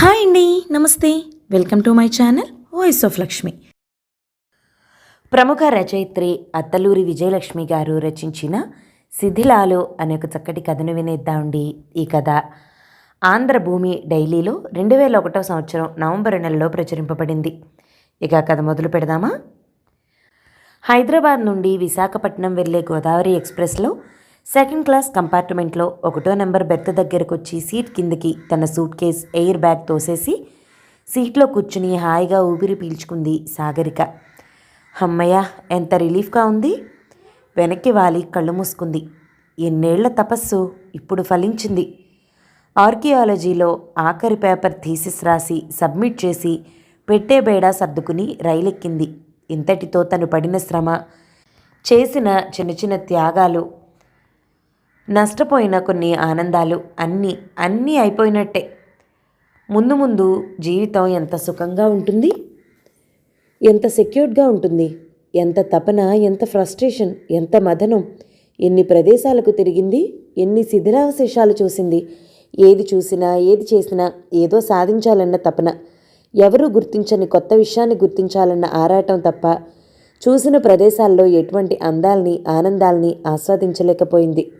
Hi అండి నమస్తే. Welcome to my channel voice of Lakshmi. ప్రముఖ రచయిత్రి అత్తలూరి విజయలక్ష్మి గారు రచించిన శిథిలాలు అనే ఒక చక్కటి కథను వినేద్దామండి ఈ కథ. ఆంధ్రభూమి డైలీలో రెండు వేల ఒకటో సంవత్సరం నవంబర్ నెలలో ప్రచురింపబడింది. ఇక కథ మొదలు పెడదామా? హైదరాబాద్ నుండి విశాఖపట్నం వెళ్ళే గోదావరి ఎక్స్ప్రెస్లో సెకండ్ క్లాస్ కంపార్ట్మెంట్లో ఒకటో నెంబర్ బెర్త్ దగ్గరకు వచ్చి సీట్ కిందకి తన సూట్ కేస్ ఎయిర్ బ్యాగ్ తోసేసి సీట్లో కూర్చుని హాయిగా ఊపిరి పీల్చుకుంది సాగరిక. అమ్మయ్య ఎంత రిలీఫ్గా ఉంది? వెనక్కి వాలి కళ్ళు మూసుకుంది. ఎన్నేళ్ళ తపస్సు ఇప్పుడు ఫలించింది. ఆర్కియాలజీలో ఆఖరి పేపర్ థీసిస్ రాసి సబ్మిట్ చేసి పెట్టే బేడా సర్దుకుని రైలెక్కింది. ఇంతటితో తను పడిన శ్రమ చేసిన చిన్న చిన్న త్యాగాలు నష్టపోయిన కొన్ని ఆనందాలు అన్నీ అన్నీ అయిపోయినట్టే. ముందు ముందు జీవితం ఎంత సుఖంగా ఉంటుంది? ఎంత సెక్యూర్డ్గా ఉంటుంది? ఎంత తపన ఎంత ఫ్రస్ట్రేషన్ ఎంత మదనం? ఎన్ని ప్రదేశాలకు తిరిగింది? ఎన్ని శిథిరావశేషాలు చూసింది? ఏది చూసినా ఏది చేసినా ఏదో సాధించాలన్న తపన. ఎవరూ గుర్తించని కొత్త విషయాన్ని గుర్తించాలన్న ఆరాటం తప్ప చూసిన ప్రదేశాల్లో ఎటువంటి అందాల్ని ఆనందాల్ని ఆస్వాదించలేకపోయింది.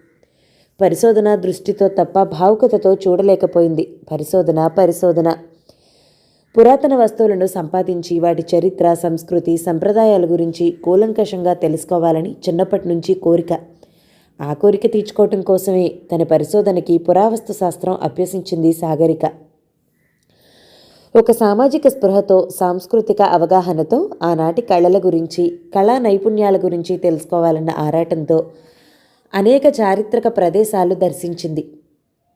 పరిశోధన దృష్టితో తప్ప భావుకతతో చూడలేకపోయింది. పరిశోధన పరిశోధన. పురాతన వస్తువులను సంపాదించి వాటి చరిత్ర సంస్కృతి సంప్రదాయాల గురించి కూలంకషంగా తెలుసుకోవాలని చిన్నప్పటి నుంచి కోరిక. ఆ కోరిక తీర్చుకోవటం కోసమే తన పరిశోధనకి పురావస్తు శాస్త్రం అభ్యసించింది సాగరిక. ఒక సామాజిక స్పృహతో సాంస్కృతిక అవగాహనతో ఆనాటి కళల గురించి కళా నైపుణ్యాల గురించి తెలుసుకోవాలన్న ఆరాటంతో అనేక చారిత్రక ప్రదేశాలు దర్శించింది.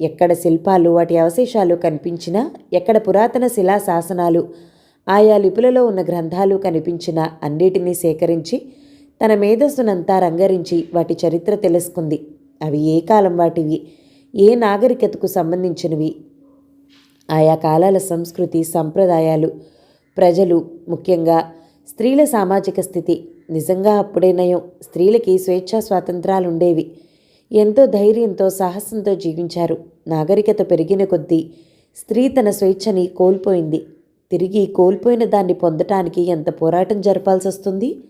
ఎక్కడ శిల్పాలు వాటి అవశేషాలు కనిపించినా ఎక్కడ పురాతన శిలా శాసనాలు ఆయా లిపులలో ఉన్న గ్రంథాలు కనిపించినా అన్నిటినీ సేకరించి తన మేధస్సునంతా రంగరించి వాటి చరిత్ర తెలుసుకుంది. అవి ఏ కాలం వాటివి? ఏ నాగరికతకు సంబంధించినవి? ఆయా కాలాల సంస్కృతి సంప్రదాయాలు ప్రజలు ముఖ్యంగా స్త్రీల సామాజిక స్థితి నిజంగా అప్పుడే నయం. స్త్రీలకి స్వేచ్ఛా స్వాతంత్రాలు ఉండేవి ఎంతో ధైర్యంతో సాహసంతో జీవించారు. నాగరికత పెరిగిన కొద్దీ స్త్రీ తన స్వేచ్ఛని కోల్పోయింది. తిరిగి కోల్పోయిన దాన్ని పొందటానికి ఎంత పోరాటం జరపాల్సి వస్తుంది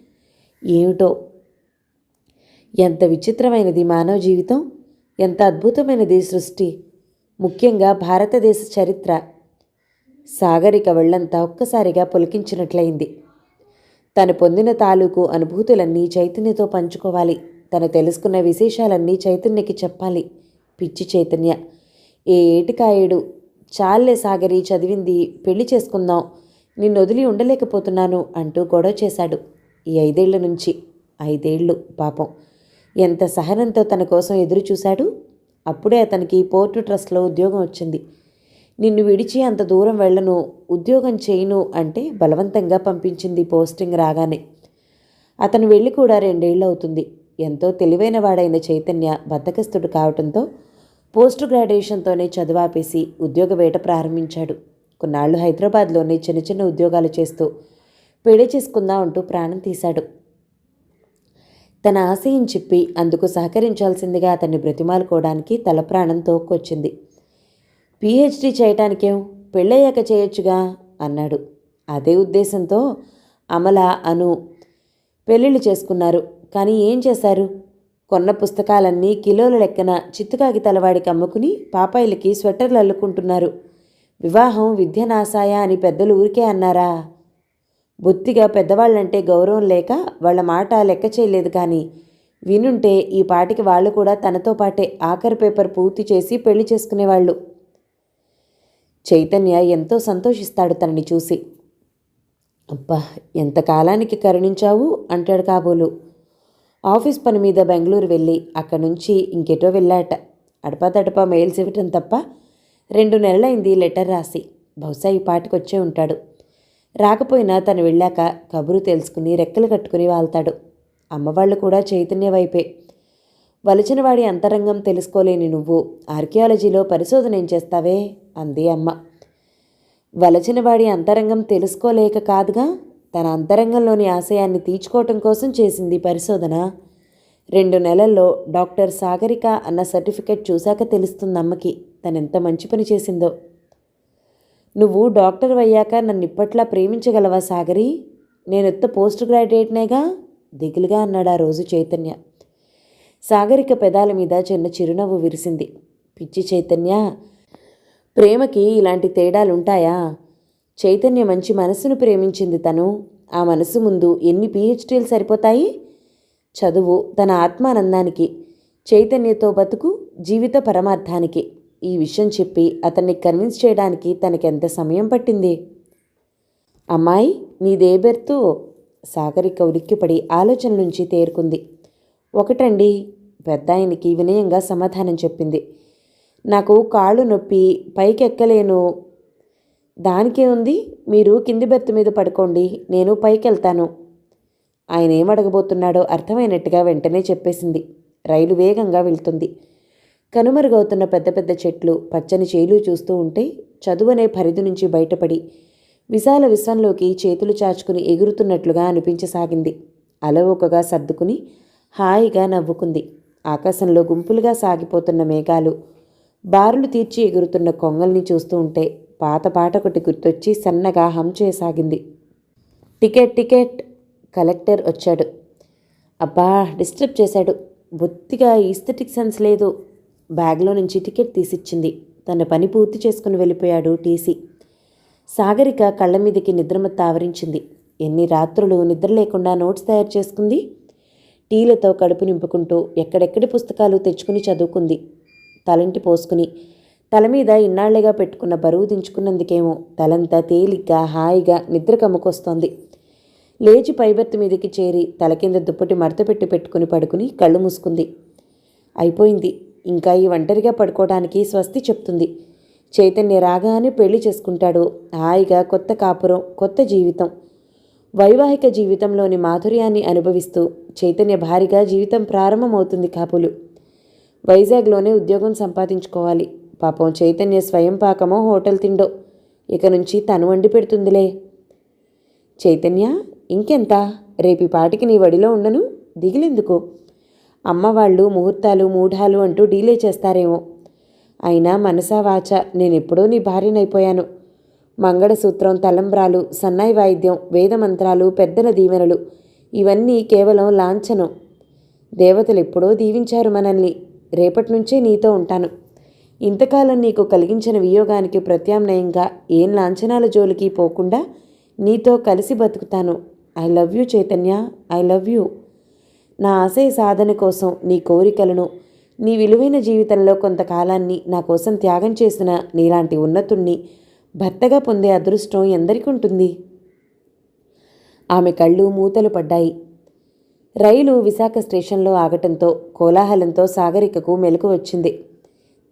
ఏమిటో? ఎంత విచిత్రమైనది మానవ జీవితం? ఎంత అద్భుతమైనది సృష్టి? ముఖ్యంగా భారతదేశ చరిత్ర. సాగరిక వెళ్ళంతా ఒక్కసారిగా పులికించినట్లయింది. తను పొందిన తాలూకు అనుభూతులన్నీ చైతన్యతో పంచుకోవాలి. తను తెలుసుకున్న విశేషాలన్నీ చైతన్యకి చెప్పాలి. పిచ్చి చైతన్య. ఏ ఏటికాయుడు? చాలే సాగరి చదివింది పెళ్ళి చేసుకుందాం. నిన్ను వదిలి ఉండలేకపోతున్నాను అంటూ గొడవ చేశాడు. ఈ ఐదేళ్ళ నుంచి. ఐదేళ్ళు పాపం. ఎంత సహనంతో తన కోసం ఎదురు చూశాడు అప్పుడే అతనికి పోర్టు ట్రస్ట్లో ఉద్యోగం వచ్చింది. నిన్ను విడిచి అంత దూరం వెళ్ళను ఉద్యోగం చేయను అంటే బలవంతంగా పంపించింది పోస్టింగ్ రాగానే. అతను వెళ్ళి కూడా రెండేళ్ళు అవుతుంది ఎంతో తెలివైన వాడైన చైతన్య బద్దకస్తుడు కావటంతో పోస్ట్ గ్రాడ్యుయేషన్తోనే చదువాపేసి ఉద్యోగ వేట ప్రారంభించాడు. కొన్నాళ్ళు హైదరాబాద్లోనే చిన్న చిన్న ఉద్యోగాలు చేస్తూ పెళ్ళి చేసుకుందాం అంటూ ప్రాణం తీశాడు. తన ఆశయం చెప్పి అందుకు సహకరించాల్సిందిగా అతన్ని బ్రతిమాలుకోవడానికి తల ప్రాణం తోక్కొచ్చింది. పిహెచ్డి చేయటానికేం పెళ్ళయ్యాక చేయొచ్చుగా? అన్నాడు. అదే ఉద్దేశంతో అమల అను పెళ్ళిళ్ళు చేసుకున్నారు. కానీ ఏం చేశారు? కొన్న పుస్తకాలన్నీ కిలోల లెక్కన చిత్తు కాగితాలవాడికి అమ్ముకుని పాపాయిలకి స్వెటర్లు అల్లుకుంటున్నారు. వివాహం విద్యనాశాయ అని పెద్దలు ఊరికే అన్నారా? బొత్తిగా పెద్దవాళ్ళంటే గౌరవం లేక వాళ్ళ మాట లెక్క చేయలేదు కానీ వినుంటే ఈ పాటికి వాళ్ళు కూడా తనతో పాటే ఆఖరి పేపర్ పూర్తి చేసి పెళ్ళి చేసుకునేవాళ్ళు. చైతన్య ఎంతో సంతోషిస్తాడు తనని చూసి. అబ్బా ఎంత కాలానికి కరుణించావు? అంటాడు కాబోలు. ఆఫీస్ పని మీద బెంగళూరు వెళ్ళి అక్కడి నుంచి ఇంకెటో వెళ్ళాట. అడపాదడపా మెయిల్స్ ఇవ్వటం తప్ప రెండు నెలలైంది లెటర్ రాసి. బహుశా ఈ పాటికి వచ్చే ఉంటాడు. రాకపోయినా తను వెళ్ళాక కబురు తెలుసుకుని రెక్కలు కట్టుకుని వాళ్తాడు. అమ్మవాళ్ళు కూడా చైతన్య వైపే. వలచినవాడి అంతరంగం తెలుసుకోలేని నువ్వు. ఆర్కియాలజీలో పరిశోధన ఏం చేస్తావే? అంది అమ్మ. వలచినవాడి అంతరంగం తెలుసుకోలేక కాదుగా? తన అంతరంగంలోని ఆశయాన్ని తీర్చుకోవటం కోసం చేసింది పరిశోధన. రెండు నెలల్లో డాక్టర్ సాగరిక అన్న సర్టిఫికెట్ చూశాక తెలుస్తుంది అమ్మకి. తనెంత మంచి పని చేసిందో. నువ్వు డాక్టర్ అయ్యాక నన్ను ఇప్పట్లా ప్రేమించగలవా సాగరి? నేను ఎత్త పోస్ట్ గ్రాడ్యుయేట్నేగా? దిగులుగా అన్నాడు ఆ రోజు చైతన్య. సాగరిక పెదాల మీద చిన్న చిరునవ్వు విరిసింది. పిచ్చి చైతన్య ప్రేమకి ఇలాంటి తేడాలుంటాయా? చైతన్య మంచి మనసును ప్రేమించింది తను. ఆ మనసు ముందు ఎన్ని పిహెచ్డీలు సరిపోతాయి? చదువు తన ఆత్మానందానికి చైతన్యతో బతుకు జీవిత పరమార్థానికి. ఈ విషయం చెప్పి అతన్ని కన్విన్స్ చేయడానికి తనకెంత సమయం పట్టింది? అమ్మాయి నీదే బెర్తు సాగరిక ఉలిక్కిపడి ఆలోచన నుంచి తేరుకుంది. ఒకటండి పెద్ద ఆయనకి వినయంగా సమాధానం చెప్పింది. నాకు కాళ్ళు నొప్పి పైకెక్కలేను. దానికే ఉంది మీరు కింది బెర్త్ మీద పడుకోండి నేను పైకెళ్తాను. ఆయన ఏం అడగబోతున్నాడో అర్థమైనట్టుగా వెంటనే చెప్పేసింది. రైలు వేగంగా వెళ్తుంది. కనుమరుగవుతున్న పెద్ద పెద్ద చెట్లు పచ్చని చేలు చూస్తూ ఉంటే చదువనే పరిధి నుంచి బయటపడి విశాల విశ్వంలోకి చేతులు చాచుకుని ఎగురుతున్నట్లుగా అనిపించసాగింది. అలవోకగా సర్దుకుని హాయిగా నవ్వుకుంది. ఆకాశంలో గుంపులుగా సాగిపోతున్న మేఘాలు. బారులు తీర్చి ఎగురుతున్న కొంగల్ని చూస్తూ ఉంటే పాత పాట ఒకటి గుర్తొచ్చి సన్నగా హం చేయసాగింది. Ticket ticket. కలెక్టర్ వచ్చాడు. అబ్బా డిస్టర్బ్ చేశాడు. బొత్తిగా ఈస్థెటిక్ సెన్స్ లేదు. బ్యాగ్లో నుంచి టికెట్ తీసిచ్చింది. తన పని పూర్తి చేసుకుని వెళ్ళిపోయాడు టీసీ. సాగరిక కళ్ళ మీదకి నిద్రమత్త ఆవరించింది. ఎన్ని రాత్రులు నిద్ర లేకుండా నోట్స్ తయారు చేసుకుంది? టీలతో కడుపు నింపుకుంటూ ఎక్కడెక్కడి పుస్తకాలు తెచ్చుకుని చదువుకుంది. తలంటి పోసుకుని తల మీద ఇన్నాళ్ళుగా పెట్టుకున్న బరువు దించుకున్నందుకేమో తలంతా తేలిగ్గా హాయిగా నిద్ర కమ్ముకొస్తోంది. లేచి పైబెర్త్ మీదకి చేరి తల కింద దుప్పటి మడత పెట్టి పెట్టుకుని పడుకుని కళ్ళు మూసుకుంది. అయిపోయింది. ఇంకా ఈ ఒంటరిగా పడుకోవడానికి స్వస్తి చెప్తుంది. చైతన్య రాగానే పెళ్ళి చేసుకుంటాడు. హాయిగా కొత్త కాపురం కొత్త జీవితం. వైవాహిక జీవితంలోని మాధుర్యాన్ని అనుభవిస్తూ చైతన్య భారీగా జీవితం ప్రారంభమవుతుంది కాపులు వైజాగ్లోనే ఉద్యోగం సంపాదించుకోవాలి. పాపం చైతన్య స్వయం పాకమో హోటల్ తిండో. ఇక నుంచి తను వండి పెడుతుందిలే. చైతన్య ఇంకెంత? రేపి పాటికి నీ వడిలో ఉండను. దిగిలెందుకు? అమ్మవాళ్ళు ముహూర్తాలు మూఢాలు అంటూ డీలే చేస్తారేమో. అయినా మనసా వాచ నేనెప్పుడో నీ భార్యనైపోయాను. మంగళసూత్రం తలంబ్రాలు సన్నాయి వాయిద్యం వేదమంత్రాలు పెద్దల దీవెనలు. ఇవన్నీ కేవలం లాంఛనం. దేవతలు ఎప్పుడో దీవించారు మనల్ని. రేపటి నుంచే నీతో ఉంటాను. ఇంతకాలం నీకు కలిగించిన వియోగానికి ప్రత్యామ్నాయంగా ఏం లాంఛనాల జోలికి పోకుండా నీతో కలిసి బతుకుతాను. I love you Chaitanya. I love you. నా ఆశయ సాధన కోసం నీ కోరికలను నీ విలువైన జీవితంలో కొంతకాలాన్ని నా కోసం త్యాగం చేసిన నీలాంటి ఉన్నతుణ్ణి భర్తగా పొందే అదృష్టం ఎందరికి ఉంటుంది ఆమె కళ్ళు మూతలు పడ్డాయి. రైలు విశాఖ స్టేషన్లో ఆగటంతో కోలాహలంతో సాగరికకు మెలకు వచ్చింది.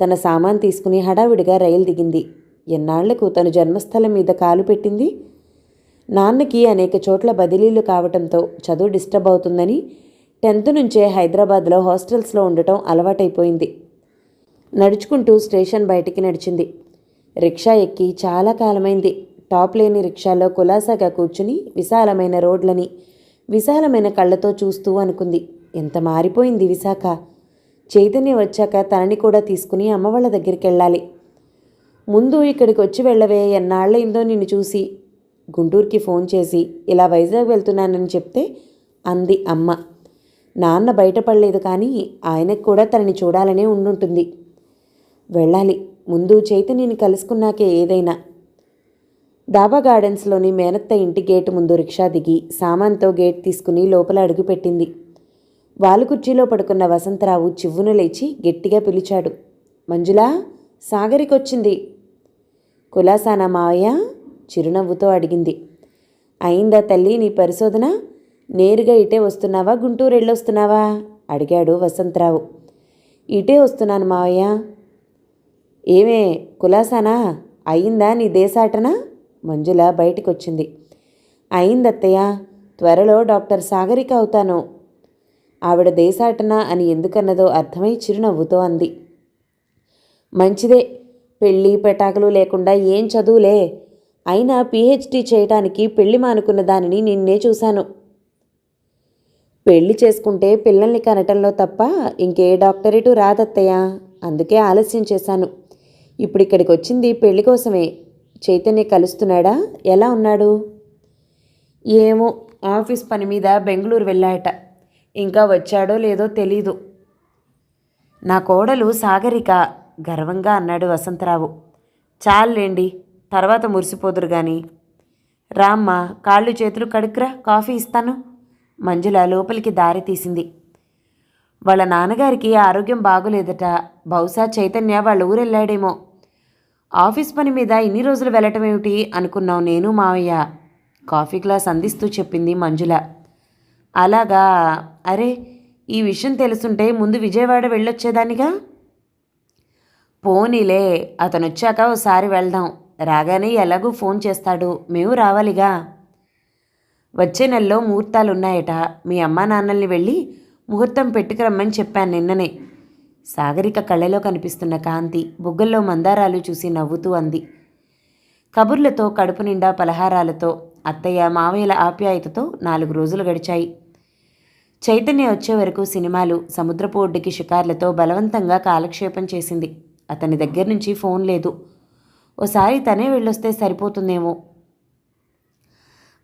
తన సామాన్ తీసుకుని హడావిడిగా రైలు దిగింది. ఎన్నాళ్ళకు తన జన్మస్థలం మీద కాలు పెట్టింది? నాన్నకి అనేక చోట్ల బదిలీలు కావటంతో చదువు డిస్టర్బ్ అవుతుందని టెన్త్ నుంచే హైదరాబాద్లో హాస్టల్స్లో ఉండటం అలవాటైపోయింది. నడుచుకుంటూ స్టేషన్ బయటికి నడిచింది. రిక్షా ఎక్కి చాలా కాలమైంది. టాప్ లేని రిక్షాలో కులాసాగా కూర్చుని విశాలమైన రోడ్లని విశాలమైన కళ్ళతో చూస్తూ అనుకుంది. ఎంత మారిపోయింది విశాఖ? చైతన్య వచ్చాక తనని కూడా తీసుకుని అమ్మ వాళ్ళ దగ్గరికి వెళ్ళాలి. ముందు ఇక్కడికి వచ్చి వెళ్ళవే ఎన్నాళ్ళైందో నిన్ను చూసి. గుంటూరుకి ఫోన్ చేసి ఇలా వైజాగ్ వెళ్తున్నానని చెప్తే అంది అమ్మ. నాన్న బయటపడలేదు కానీ ఆయనకు కూడా తనని చూడాలనే ఉండుంటుంది. వెళ్ళాలి. ముందు చైతన్యని కలుసుకున్నాకే ఏదైనా. డాబా గార్డెన్స్లోని మేనత్త ఇంటి గేటు ముందు రిక్షా దిగి సామాన్తో గేట్ తీసుకుని లోపల అడుగుపెట్టింది వాలుకుర్చీలో పడుకున్న వసంతరావు చివ్వున లేచి గట్టిగా పిలిచాడు. మంజులా సాగరికొచ్చింది. కులాసానా మావయ్య? చిరునవ్వుతో అడిగింది. అయిందా తల్లి నీ పరిశోధన? నేరుగా ఇటే వస్తున్నావా? గుంటూరు వెళ్ళొస్తున్నావా అడిగాడు వసంతరావు. ఇటే వస్తున్నాను మావయ్య. ఏమే కులాసానా? అయిందా నీ దేశాటన? మంజుల బయటికొచ్చింది. అయిందత్తయ్య త్వరలో డాక్టర్ సాగరిక అవుతాను. ఆవిడ దేశాటన అని ఎందుకన్నదో అర్థమై చిరునవ్వుతో అంది. మంచిదే పెళ్ళి పెటాకులు లేకుండా ఏం చదువులే? అయినా పిహెచ్డి చేయటానికి పెళ్ళి మానుకున్న దానిని నిన్నే చూశాను. పెళ్ళి చేసుకుంటే పిల్లల్ని కనటంలో తప్ప ఇంకే డాక్టరేటు రాదత్తయ్య అందుకే ఆలస్యం చేశాను. ఇప్పుడు ఇక్కడికి వచ్చింది పెళ్ళి కోసమే. చైతన్య కలుస్తున్నాడా? ఎలా ఉన్నాడు? ఏమో ఆఫీస్ పని మీద బెంగళూరు వెళ్ళాయట. ఇంకా వచ్చాడో లేదో తెలీదు. నా కోడలు సాగరిక గర్వంగా అన్నాడు వసంతరావు. చాలండి తర్వాత మురిసిపోదురు గాని. రామ్మ కాళ్ళు చేతులు కడుక్కురా కాఫీ ఇస్తాను. మంజుల లోపలికి దారి తీసింది. వాళ్ళ నాన్నగారికి ఆరోగ్యం బాగోలేదట. బహుశా చైతన్య వాళ్ళ ఊరెళ్ళాడేమో. ఆఫీస్ పని మీద ఇన్ని రోజులు వెళ్ళటం ఏమిటి అనుకున్నాం నేను మావయ్య? కాఫీ గ్లాస్ అందిస్తూ చెప్పింది మంజుల. అలాగా? అరే ఈ విషయం తెలుసుంటే ముందు విజయవాడ వెళ్ళొచ్చేదానిగా? పోనీలే అతను వచ్చాక ఒకసారి వెళ్దాం. రాగానే ఎలాగూ ఫోన్ చేస్తాడు. మేము రావాలిగా. వచ్చే నెలలో ముహూర్తాలున్నాయట. మీ అమ్మా నాన్నల్ని వెళ్ళి ముహూర్తం పెట్టుకురమ్మని చెప్పాను నిన్ననే. సాగరిక కళ్ళలో కనిపిస్తున్న కాంతి బుగ్గల్లో మందారాలు చూసి నవ్వుతూ అంది. కబుర్లతో కడుపు నిండా పలహారాలతో అత్తయ్య మావయ్యల ఆప్యాయతతో నాలుగు రోజులు గడిచాయి. చైతన్య వచ్చే వరకు సినిమాలు సముద్రపు ఒడ్డుకి షికార్లతో బలవంతంగా కాలక్షేపం చేసింది. అతని దగ్గర నుంచి ఫోన్ లేదు. ఓసారి తనే వెళ్ళొస్తే సరిపోతుందేమో.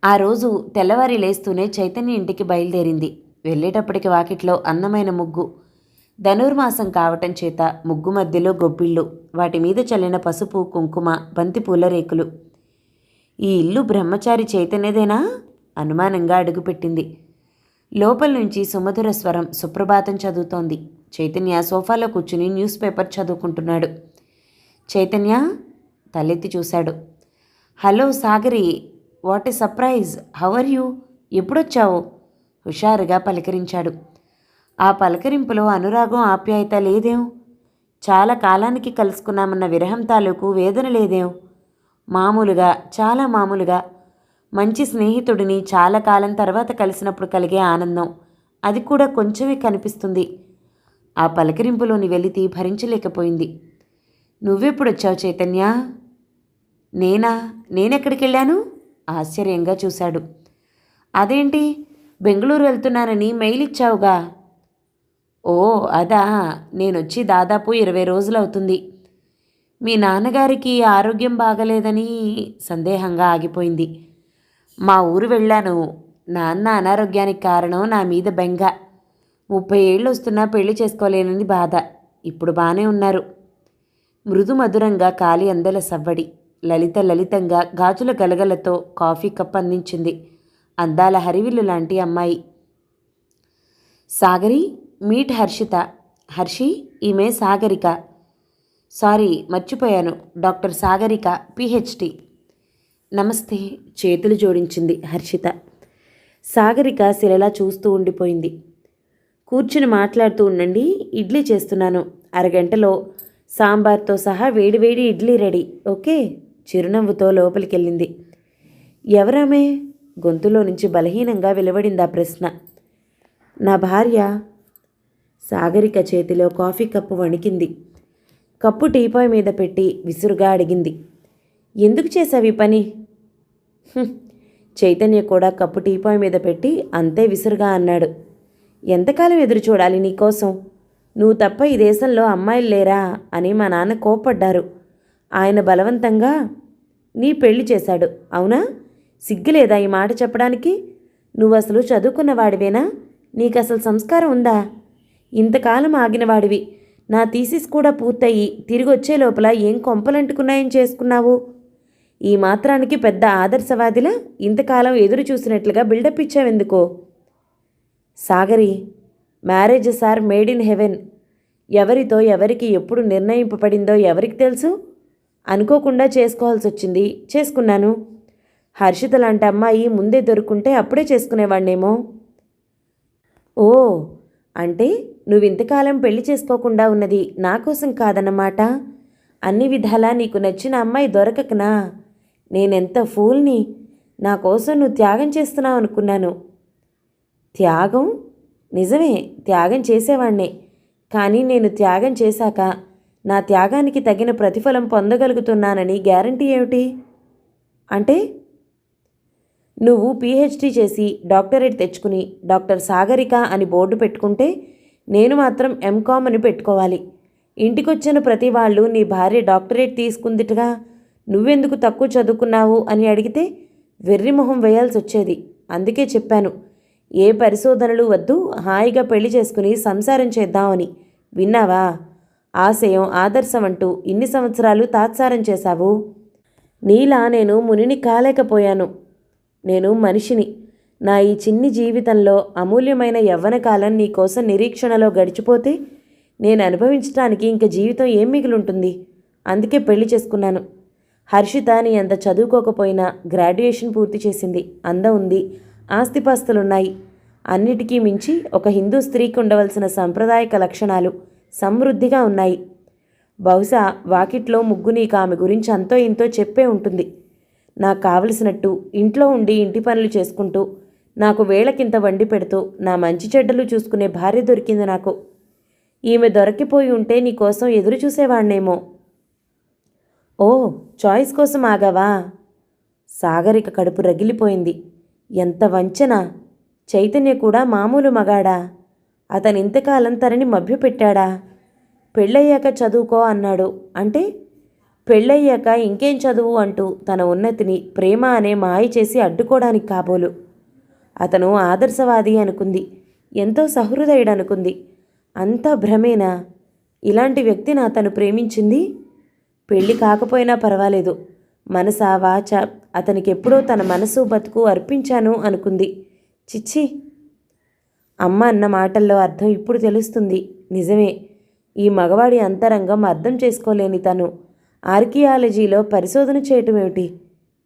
ఆ రోజు తెల్లవారి లేస్తూనే చైతన్య ఇంటికి బయలుదేరింది. వెళ్ళేటప్పటికి వాకిట్లో అందమైన ముగ్గు. ధనుర్మాసం కావటం చేత ముగ్గు మధ్యలో గొబ్బిళ్ళు వాటి మీద చల్లిన పసుపు కుంకుమ బంతిపూల రేకులు. ఈ ఇల్లు బ్రహ్మచారి చైతన్యదేనా? అనుమానంగా అడుగుపెట్టింది. లోపల నుంచి సుమధుర స్వరం సుప్రభాతం చదువుతోంది. చైతన్య సోఫాలో కూర్చుని న్యూస్ పేపర్ చదువుకుంటున్నాడు. చైతన్య తలెత్తి చూశాడు. Hello Sagari what a surprise how are you? ఎప్పుడొచ్చావు? హుషారుగా పలకరించాడు. ఆ పలకరింపులో అనురాగం ఆప్యాయత లేదేం? చాలా కాలానికి కలుసుకున్నామన్న విరహం తాలూకు వేదన లేదేం? మామూలుగా చాలా మామూలుగా. మంచి స్నేహితుడిని చాలా కాలం తర్వాత కలిసినప్పుడు కలిగే ఆనందం. అది కూడా కొంచెమే కనిపిస్తుంది. ఆ పలకరింపులోని వెలితి భరించలేకపోయింది. నువ్వెప్పుడొచ్చావు చైతన్య? నేనా? నేనెక్కడికి వెళ్ళాను ఆశ్చర్యంగా చూశాడు. అదేంటి? బెంగళూరు వెళ్తున్నానని మెయిల్ ఇచ్చావుగా. ఓ అదా. నేనొచ్చి దాదాపు ఇరవై రోజులవుతుంది. మీ నాన్నగారికి ఆరోగ్యం బాగలేదని సందేహంగా ఆగిపోయింది. మా ఊరు వెళ్ళాను. నాన్న అనారోగ్యానికి కారణం నా మీద బెంగ. ముప్పై ఏళ్ళు వస్తున్నా పెళ్ళి చేసుకోలేనని బాధ. ఇప్పుడు బాగానే ఉన్నారు. మృదు మధురంగా కాలి అందల సవ్వడి. లలిత లలితంగా గాజుల గలగలతో కాఫీ కప్ అందించింది అందాల హరివిల్లు లాంటి అమ్మాయి. సాగరి మీట్ హర్షిత. హర్షి ఈమె సాగరిక. సారీ మర్చిపోయాను. Doctor Sagarika PhD. నమస్తే చేతులు జోడించింది హర్షిత. సాగరిక శిలలా చూస్తూ ఉండిపోయింది. కూర్చుని మాట్లాడుతూ ఉండండి ఇడ్లీ చేస్తున్నాను. అరగంటలో సాంబార్తో సహా వేడివేడి ఇడ్లీ రెడీ ఓకే? చిరునవ్వుతో లోపలికెళ్ళింది. ఎవరామే? గొంతులో నుంచి బలహీనంగా వెలువడింది ఆ ప్రశ్న. నా భార్య సాగరిక చేతిలో కాఫీ కప్పు వణికింది. కప్పు టీపాయ్ మీద పెట్టి విసురుగా అడిగింది. ఎందుకు చేశావు ఈ పని? చైతన్య కూడా కప్పు టీపాయ్ మీద పెట్టి అంతే విసురుగా అన్నాడు. ఎంతకాలం ఎదురు చూడాలి నీకోసం నువ్వు తప్ప ఈ దేశంలో అమ్మాయిలు లేరా? అని మా నాన్న కోప్పడ్డారు. ఆయన బలవంతంగా నీ పెళ్ళి చేశాడు అవునా? సిగ్గులేదా ఈ మాట చెప్పడానికి? నువ్వు అసలు చదువుకున్నవాడివేనా? నీకు అసలు సంస్కారం ఉందా? ఇంతకాలం ఆగినవాడివి. నా థీసిస్ కూడా పూర్తయి తిరిగి వచ్చే లోపల ఏం కొంపలంటుకున్నాయని చేసుకున్నావు? ఈ మాత్రానికి పెద్ద ఆదర్శవాదిలా ఇంతకాలం ఎదురు చూసినట్లుగా buildup ఇచ్చావెందుకో? Sagari marriages are made in heaven. ఎవరితో ఎవరికి ఎప్పుడు నిర్ణయింపబడిందో ఎవరికి తెలుసు? అనుకోకుండా చేసుకోవాల్సి వచ్చింది చేసుకున్నాను. హర్షిత లాంటి అమ్మాయి ముందే దొరుకుంటే అప్పుడే చేసుకునేవాణ్ణేమో? ఓ అంటే నువ్వు ఇంతకాలం పెళ్ళి చేసుకోకుండా ఉన్నది నా కోసం కాదన్నమాట. అన్ని విధాలా నీకు నచ్చిన అమ్మాయి దొరకకనా? నేనెంత ఫూల్ని? నా కోసం నువ్వు త్యాగం చేస్తున్నావు అనుకున్నాను. త్యాగం? నిజమే త్యాగం చేసేవాణ్ణే. కానీ నేను త్యాగం చేశాక నా త్యాగానికి తగిన ప్రతిఫలం పొందగలుగుతున్నానని గ్యారంటీ ఏమిటి? అంటే నువ్వు పీహెచ్డీ చేసి డాక్టరేట్ తెచ్చుకుని డాక్టర్ సాగరిక అని బోర్డు పెట్టుకుంటే నేను మాత్రం ఎంకామ్ అని పెట్టుకోవాలి. ఇంటికొచ్చిన ప్రతి వాళ్ళు నీ భార్య డాక్టరేట్ తీసుకుందిటగా నువ్వెందుకు తక్కువ చదువుకున్నావు అని అడిగితే వెర్రి మొహం వేయాల్సి వచ్చేది అందుకే చెప్పాను ఏ పరిశోధనలు వద్దు హాయిగా పెళ్ళి చేసుకుని సంసారం చేద్దామని. విన్నావా? ఆశయం ఆదర్శం అంటూ ఇన్ని సంవత్సరాలు తాత్సారం చేశావు? నీలా నేను మునిని కాలేకపోయాను. నేను మనిషిని. నా ఈ చిన్ని జీవితంలో అమూల్యమైన యవ్వన కాలం నీ కోసం నిరీక్షణలో గడిచిపోతే నేను అనుభవించడానికి ఇంక జీవితం ఏం మిగిలుంటుంది? అందుకే పెళ్ళి చేసుకున్నాను. హర్షిత నీ అంత చదువుకోకపోయినా గ్రాడ్యుయేషన్ పూర్తి చేసింది. అందం ఉంది. ఆస్తిపాస్తులున్నాయి. అన్నిటికీ మించి ఒక హిందూ స్త్రీకి ఉండవలసిన సాంప్రదాయక లక్షణాలు సమృద్ధిగా ఉన్నాయి. బహుశా వాకిట్లో ముగ్గు నీకు ఆమె గురించి అంతో ఇంతో చెప్పే ఉంటుంది. నాకు కావలసినట్టు ఇంట్లో ఉండి ఇంటి పనులు చేసుకుంటూ నాకు వేళకింత వండి పెడుతూ నా మంచి చెడ్డలు చూసుకునే భార్య దొరికింది నాకు. ఈమె దొరకిపోయి ఉంటే నీకోసం ఎదురు చూసేవాణ్ణేమో. ఓ చాయిస్ కోసం ఆగావా? సాగరిక కడుపు రగిలిపోయింది. ఎంత వంచన! చైతన్య కూడా మామూలు మగాడా? అతను ఇంతకాలం తనని మభ్యపెట్టాడా? పెళ్ళయ్యాక చదువుకో అన్నాడు. అంటే పెళ్ళయ్యాక ఇంకేం చదువు అంటూ తన ఉన్నతిని ప్రేమ అనే మాయ చేసి అడ్డుకోవడానికి కాబోలు. అతను ఆదర్శవాది అనుకుంది. ఎంతో సహృదయుడు అనుకుంది అంతా భ్రమేనా? ఇలాంటి వ్యక్తిని అతను ప్రేమించింది? పెళ్ళి కాకపోయినా పర్వాలేదు. మనస వాచ అతనికి ఎప్పుడో తన మనసు బతుకు అర్పించాను అనుకుంది. చిచ్చి! అమ్మ అన్న మాటల్లో అర్థం ఇప్పుడు తెలుస్తుంది. నిజమే. ఈ మగవాడి అంతరంగం అర్థం చేసుకోలేని తను. ఆర్కియాలజీలో పరిశోధన చేయటం ఏమిటి?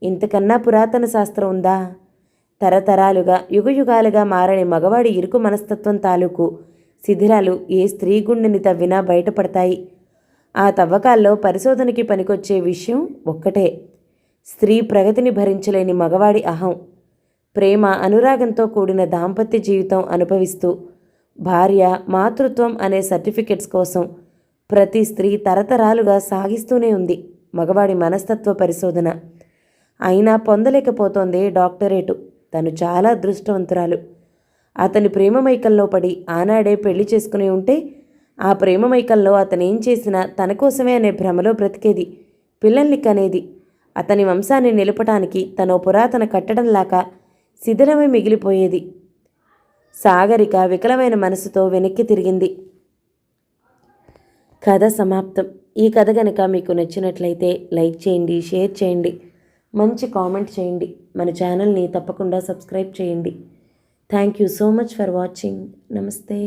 ఇంతకన్నా పురాతన శాస్త్రం ఉందా? తరతరాలుగా యుగయుగాలుగా మారని మగవాడి ఇరుకు మనస్తత్వం తాలూకు శిథిరాలు ఏ స్త్రీ గుండెని తవ్వినా బయటపడతాయి. ఆ తవ్వకాల్లో పరిశోధనకి పనికొచ్చే విషయం ఒక్కటే. స్త్రీ ప్రగతిని భరించలేని మగవాడి అహం. ప్రేమ అనురాగంతో కూడిన దాంపత్య జీవితం అనుభవిస్తూ భార్య మాతృత్వం అనే సర్టిఫికెట్స్ కోసం ప్రతి స్త్రీ తరతరాలుగా సాగిస్తూనే ఉంది మగవాడి మనస్తత్వ పరిశోధన. అయినా పొందలేకపోతోంది డాక్టరేటు. తను చాలా అదృష్టవంతురాలు అతని ప్రేమమైకల్లో పడి ఆనాడే పెళ్ళి చేసుకుని ఉంటే ఆ ప్రేమమైకల్లో అతను ఏం చేసినా తన కోసమే అనే భ్రమలో బ్రతికేది పిల్లల్ని కనేది. అతని వంశాన్ని నిలపటానికి తన పురాతన కట్టడంలాగా శిథిలమై మిగిలిపోయేది. సాగరిక వికలమైన మనసుతో వెనక్కి తిరిగింది. కథ సమాప్తం. ఈ కథ కనుక మీకు నచ్చినట్లయితే లైక్ చేయండి షేర్ చేయండి మంచి కామెంట్ చేయండి. మన ఛానల్ని తప్పకుండా సబ్స్క్రైబ్ చేయండి. Thank you so much for watching. నమస్తే.